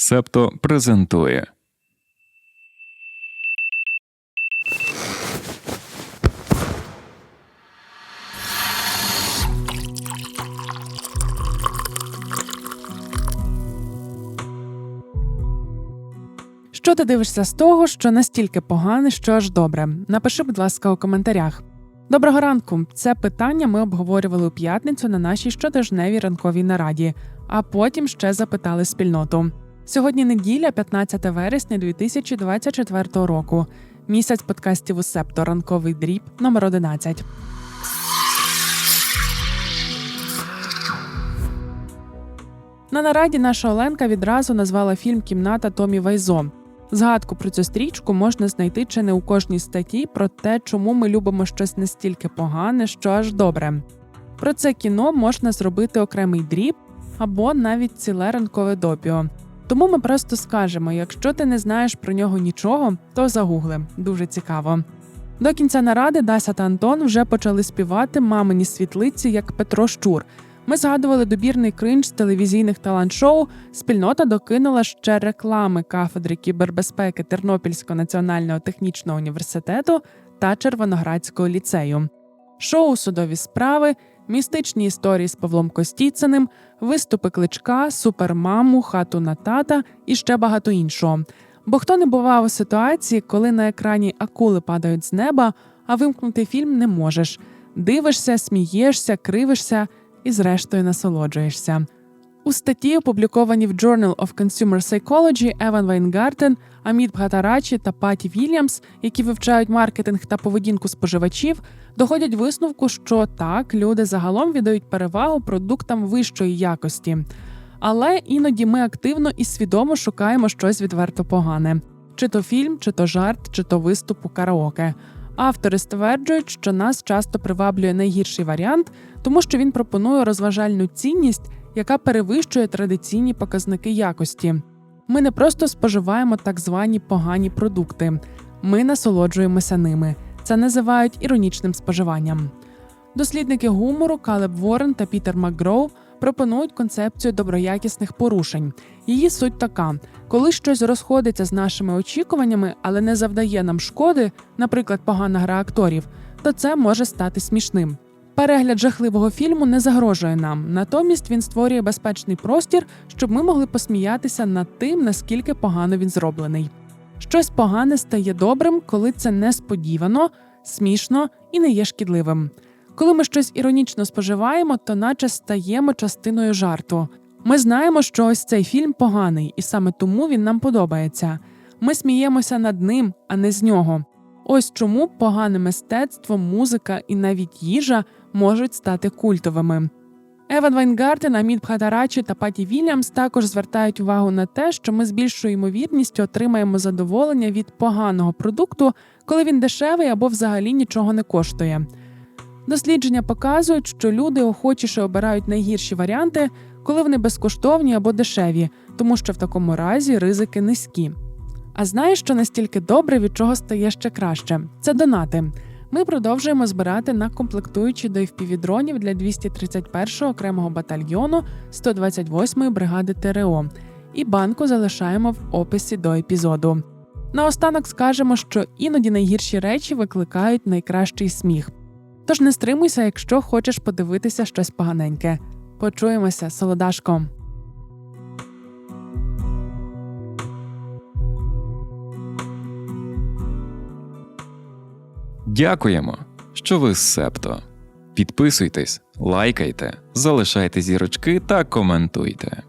Септо презентує. Що ти дивишся з того, що настільки погане, що аж добре? Напиши, будь ласка, у коментарях. Доброго ранку! Це питання ми обговорювали у п'ятницю на нашій щотижневій ранковій нараді, а потім ще запитали спільноту. Сьогодні неділя, 15 вересня 2024 року. Місяць подкастів у Септо ранковий дріб номер 11. На нараді наша Оленка відразу назвала фільм Кімната Томі Вайзо. Згадку про цю стрічку можна знайти чи не у кожній статті про те, чому ми любимо щось настільки погане, що аж добре. Про це кіно можна зробити окремий дріб або навіть ціле ранкове допіо. Тому ми просто скажемо: якщо ти не знаєш про нього нічого, то загугли. Дуже цікаво. До кінця наради Дася та Антон вже почали співати мамині світлиці як Петро Щур. Ми згадували добірний кринж з телевізійних талант-шоу. Спільнота докинула ще реклами кафедри кібербезпеки Тернопільського національного технічного університету та Червоноградського ліцею. Шоу Судові справи, містичні історії з Павлом Костіциним, виступи кличка, супермаму, хату на тата і ще багато іншого. Бо хто не бував у ситуації, коли на екрані акули падають з неба, а вимкнути фільм не можеш. Дивишся, смієшся, кривишся і, зрештою, насолоджуєшся. У статті, опублікованій в Journal of Consumer Psychology, Еван Вайнгартен, Аміт Бхатарачі та Паті Вільямс, які вивчають маркетинг та поведінку споживачів, доходять висновку, що так люди загалом віддають перевагу продуктам вищої якості. Але іноді ми активно і свідомо шукаємо щось відверто погане: чи то фільм, чи то жарт, чи то виступ у караоке. Автори стверджують, що нас часто приваблює найгірший варіант, тому що він пропонує розважальну цінність, яка перевищує традиційні показники якості. Ми не просто споживаємо так звані погані продукти, ми насолоджуємося ними. Це називають іронічним споживанням. Дослідники гумору Калеб Ворен та Пітер Макгроу пропонують концепцію доброякісних порушень. Її суть така: коли щось розходиться з нашими очікуваннями, але не завдає нам шкоди, наприклад, погана гра акторів, то це може стати смішним. Перегляд жахливого фільму не загрожує нам, натомість він створює безпечний простір, щоб ми могли посміятися над тим, наскільки погано він зроблений. Щось погане стає добрим, коли це несподівано, смішно і не є шкідливим. Коли ми щось іронічно споживаємо, то наче стаємо частиною жарту. Ми знаємо, що ось цей фільм поганий, і саме тому він нам подобається. Ми сміємося над ним, а не з нього. Ось чому погане мистецтво, музика і навіть їжа можуть стати культовими. Еван Вайнгартен, Аміт Бхатарачі та Паті Вільямс також звертають увагу на те, що ми з більшою ймовірністю отримаємо задоволення від поганого продукту, коли він дешевий або взагалі нічого не коштує. Дослідження показують, що люди охочіше обирають найгірші варіанти, коли вони безкоштовні або дешеві, тому що в такому разі ризики низькі. А знаєш, що настільки добре, від чого стає ще краще? Це донати. Ми продовжуємо збирати на комплектуючі до FPV-дронів для 231-го окремого батальйону 128-ї бригади ТРО. І банку залишаємо в описі до епізоду. Наостанок скажемо, що іноді найгірші речі викликають найкращий сміх. Тож не стримуйся, якщо хочеш подивитися щось поганеньке. Почуємося, солодашко! Дякуємо, що ви з Септо. Підписуйтесь, лайкайте, залишайте зірочки та коментуйте.